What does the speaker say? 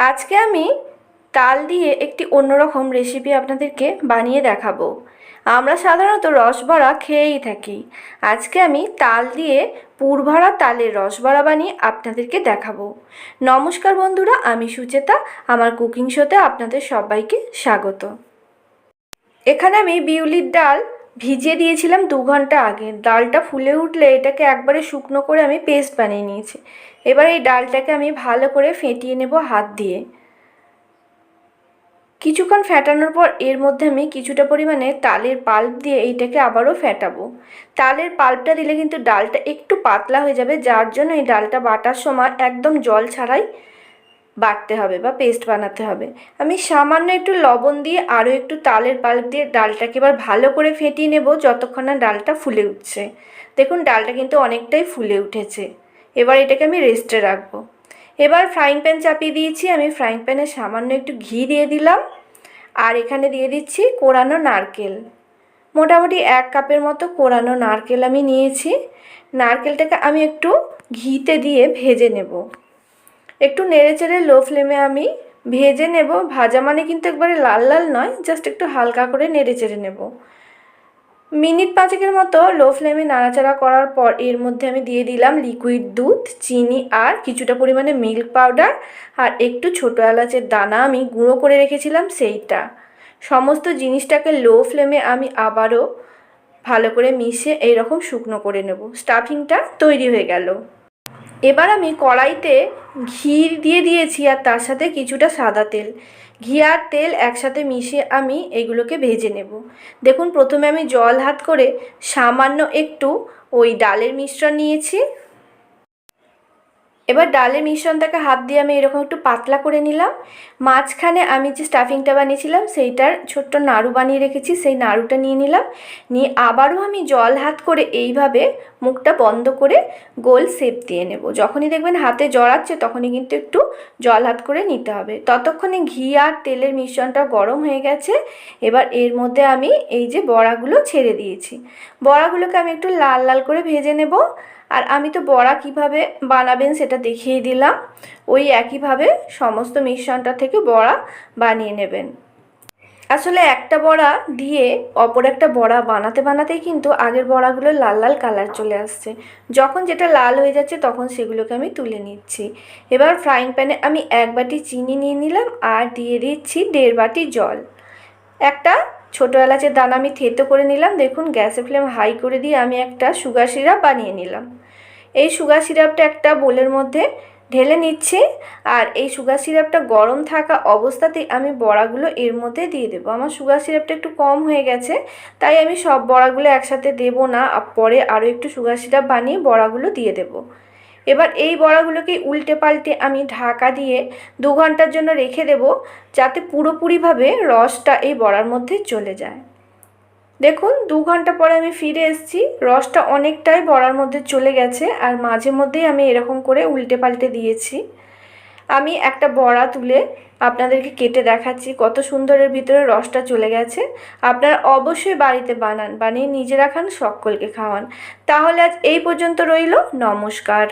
আজকে আমি তাল দিয়ে একটি অন্যরকম রেসিপি আপনাদেরকে বানিয়ে দেখাবো। আমরা সাধারণত রসবড়া খেয়েই থাকি। আজকে আমি তাল দিয়ে পুরভরা তালের রসবড়া বানিয়ে আপনাদেরকে দেখাবো। নমস্কার বন্ধুরা, আমি সুচেতা, আমার কুকিং শোতে আপনাদের সবাইকে স্বাগত। এখানে আমি বিউলির ডাল ভিজিয়ে দিয়েছিলাম দু ঘণ্টা আগে। ডালটা ফুলে উঠলে এটাকে একবারে শুকনো করে আমি পেস্ট বানিয়ে নিয়েছি। এবার এই ডালটাকে আমি ভালো করে ফেটিয়ে নেব হাত দিয়ে। কিছুক্ষণ ফ্যাটানোর পর এর মধ্যে আমি কিছুটা পরিমাণে তালের পাল্প দিয়ে এইটাকে আবারও ফ্যাটাবো তালের পাল্পটা দিলে কিন্তু ডালটা একটু পাতলা হয়ে যাবে, যার জন্য এই ডালটা বাটার সময় একদম জল ছাড়াই বাটতে হবে বা পেস্ট বানাতে হবে। আমি সামান্য একটু লবণ দিয়ে আরও একটু তালের পাল্প দিয়ে ডালটাকে এবার ভালো করে ফেটিয়ে নেব যতক্ষণ না ডালটা ফুলে উঠছে। দেখুন, ডালটা কিন্তু অনেকটাই ফুলে উঠেছে। এবার এটাকে আমি রেস্টে রাখব। এবার ফ্রাইং প্যান চাপিয়ে দিয়েছি। আমি ফ্রাইং প্যানে সামান্য একটু ঘি দিয়ে দিলাম। আর এখানে দিয়ে দিচ্ছি কোরানো নারকেল। মোটামুটি এক কাপের মতো কোরানো নারকেল আমি নিয়েছি। নারকেলটাকে আমি একটু ঘিতে দিয়ে ভেজে নেব। একটু নেড়ে চেড়ে লো ফ্লেমে আমি ভেজে নেব। ভাজা মানে কিন্তু একবারে লাল লাল নয়, জাস্ট একটু হালকা করে নেড়ে চেড়ে নেব। মিনিট পাঁচেকের মতো লো ফ্লেমে নাড়াচাড়া করার পর এর মধ্যে আমি দিয়ে দিলাম লিকুইড দুধ, চিনি আর কিছুটা পরিমাণে মিল্ক পাউডার আর একটু ছোটো এলাচের দানা আমি গুঁড়ো করে রেখেছিলাম সেইটা। সমস্ত জিনিসটাকে লো ফ্লেমে আমি আবারও ভালো করে মিশে এইরকম শুকনো করে নেব। স্টাফিংটা তৈরি হয়ে গেল। এবার আমি কড়াইতে ঘি দিয়ে দিয়েছি আর তার সাথে কিছুটা সাদা তেল। ঘি আর তেল একসাথে মিশিয়ে আমি এগুলোকে ভেজে নেব। দেখুন, প্রথমে আমি জল হাত করে সামান্য একটু ওই ডালের মিশ্রণ নিয়েছি। এবার ডালের মিশ্রণটাকে হাত দিয়ে আমি এরকম একটু পাতলা করে নিলাম। মাঝখানে আমি যে স্টাফিংটা বানিয়েছিলাম, সেইটার ছোট্ট নাড়ু বানিয়ে রেখেছি, সেই নাড়ুটা নিয়ে নিলাম। নিয়ে আবারও আমি জল হাত করে এইভাবে মুখটা বন্ধ করে গোল শেপ দিয়ে নেব। যখনই দেখবেন হাতে জড়াচ্ছে তখনই কিন্তু একটু জল হাত করে নিতে হবে। ততক্ষণে ঘি আর তেলের মিশ্রণটা গরম হয়ে গেছে। এবার এর মধ্যে আমি এই যে বড়াগুলো ছেড়ে দিয়েছি। বড়াগুলোকে আমি একটু লাল লাল করে ভেজে নেব। আর আমি তো বড়া কীভাবে বানাবেন সেটা দেখিয়ে দিলাম। ওই একইভাবে সমস্ত মিশ্রণটা থেকে বড়া বানিয়ে নেবেন। আসলে একটা বড়া দিয়ে অপর একটা বড়া বানাতে বানাতেই কিন্তু আগের বড়াগুলো লাল লাল কালার চলে আসছে। যখন যেটা লাল হয়ে যাচ্ছে তখন সেগুলোকে আমি তুলে নিচ্ছি। এবার ফ্রাইং প্যানে আমি এক বাটি চিনি নিয়ে নিলাম আর দিয়ে দিচ্ছি দেড় বাটি জল। একটা ছোটো এলাচের দানা আমি থেতো করে নিলাম, দেখুন গ্যাসের ফ্লেম হাই করে দিয়ে আমি একটা সুগার সিরাপ বানিয়ে নিলাম। এই সুগার সিরাপটা একটা বোলের মধ্যে ঢেলে নিচ্ছে আর এই সুগার সিরাপটা গরম থাকা অবস্থাতেই আমি বড়াগুলো এর মধ্যে দিয়ে দেবো। আমার সুগার সিরাপটা একটু কম হয়ে গেছে, তাই আমি সব বড়াগুলো একসাথে দেবো না পরে আরও একটু সুগার সিরাপ বানিয়ে বড়াগুলো দিয়ে দেবো। এবার এই বড়াগুলোকে উল্টে পাল্টে আমি ঢাকা দিয়ে দু ঘণ্টার জন্য রেখে দেব যাতে পুরোপুরিভাবে রসটা এই বড়ার মধ্যে চলে যায়। দেখুন, দু ঘণ্টা পরে আমি ফিরে এসেছি। রসটা অনেকটাই বড়ার মধ্যে চলে গেছে আর মাঝে মধ্যেই আমি এরকম করে উল্টে পাল্টে দিয়েছি। আমি একটা বড়া তুলে আপনাদেরকে কেটে দেখাচ্ছি কত সুন্দরের ভিতরে রসটা চলে গেছে। আপনারা অবশ্যই বাড়িতে বানান, বানিয়ে নিজে রাখান, সকলকে খাওয়ান। তাহলে আজ এই পর্যন্ত রইল। নমস্কার।